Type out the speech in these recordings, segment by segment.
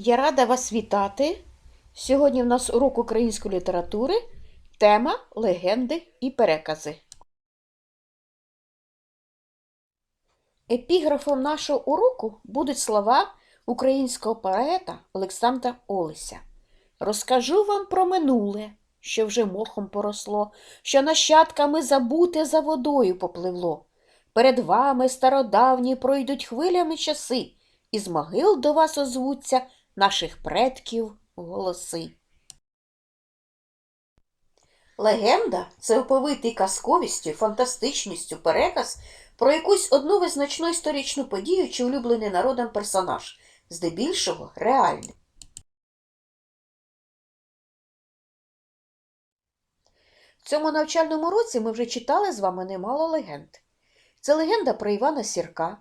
Я рада вас вітати. Сьогодні в нас урок української літератури. Тема легенди і перекази. Епіграфом нашого уроку будуть слова українського поета Олександра Олеся. Розкажу вам про минуле, що вже мохом поросло, що нащадками забуте за водою попливло. Перед вами стародавні пройдуть хвилями часи, і з могил до вас озвуться наших предків голоси. Легенда це оповитий казковістю, фантастичністю переказ про якусь одну визначну історичну подію чи улюблений народом персонаж, здебільшого реальний. В цьому навчальному році ми вже читали з вами немало легенд. Це легенда про Івана Сірка,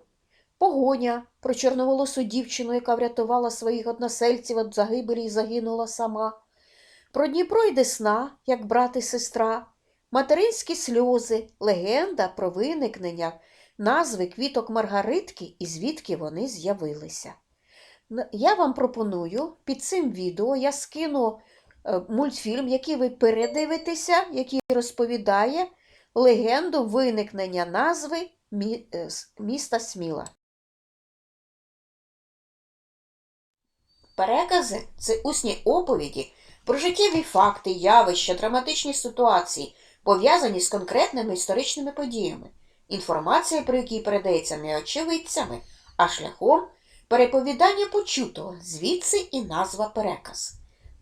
Погоня про чорноволосу дівчину, яка врятувала своїх односельців від загибелі і загинула сама, про Дніпро і Десна, як брат і сестра, материнські сльози, легенда про виникнення, назви квіток Маргаритки і звідки вони з'явилися. Я вам пропоную під цим відео я скину е, мультфільм, який ви передивитеся, який розповідає легенду виникнення назви е, міста Сміла. Перекази це усні оповіді про життєві факти, явища, драматичні ситуації, пов'язані з конкретними історичними подіями, інформація про які передається не очевидцями, а шляхом переповідання почутого, звідси і назва переказ.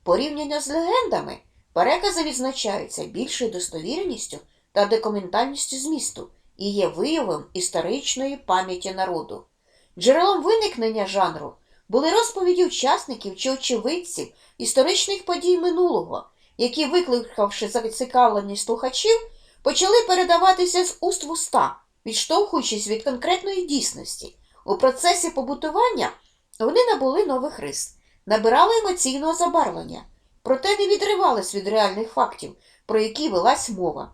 Порівняно з легендами, перекази відзначаються більшою достовірністю та документальністю змісту і є виявом історичної пам'яті народу. Джерелом виникнення жанру були розповіді учасників чи очевидців історичних подій минулого, які, викликавши зацікавленість слухачів, почали передаватися з уст в уста, відштовхуючись від конкретної дійсності. У процесі побутування вони набули нових рис, набирали емоційного забарвлення, проте не відривались від реальних фактів, про які велась мова.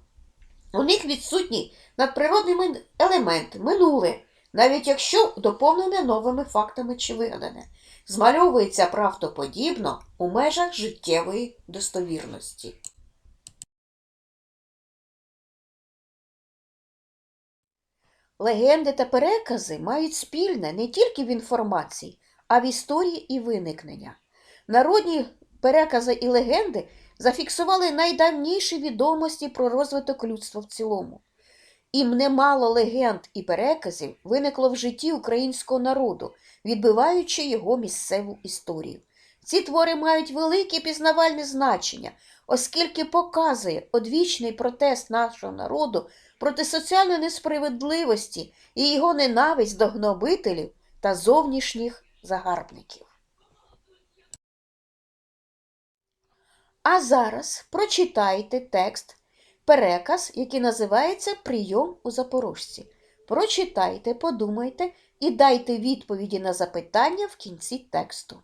У них відсутній надприродний елемент, минуле, навіть якщо доповнене новими фактами чи вигадане, змальовується правдоподібно у межах життєвої достовірності. Легенди та перекази мають спільне не тільки в інформації, а в історії і виникнення. Народні перекази і легенди зафіксували найдавніші відомості про розвиток людства в цілому. І немало легенд і переказів виникло в житті українського народу, відбиваючи його місцеву історію. Ці твори мають велике пізнавальне значення, оскільки показує одвічний протест нашого народу проти соціальної несправедливості і його ненависть до гнобителів та зовнішніх загарбників. А зараз прочитайте текст, переказ, який називається Прийом у Запорожці. Прочитайте, подумайте і дайте відповіді на запитання в кінці тексту.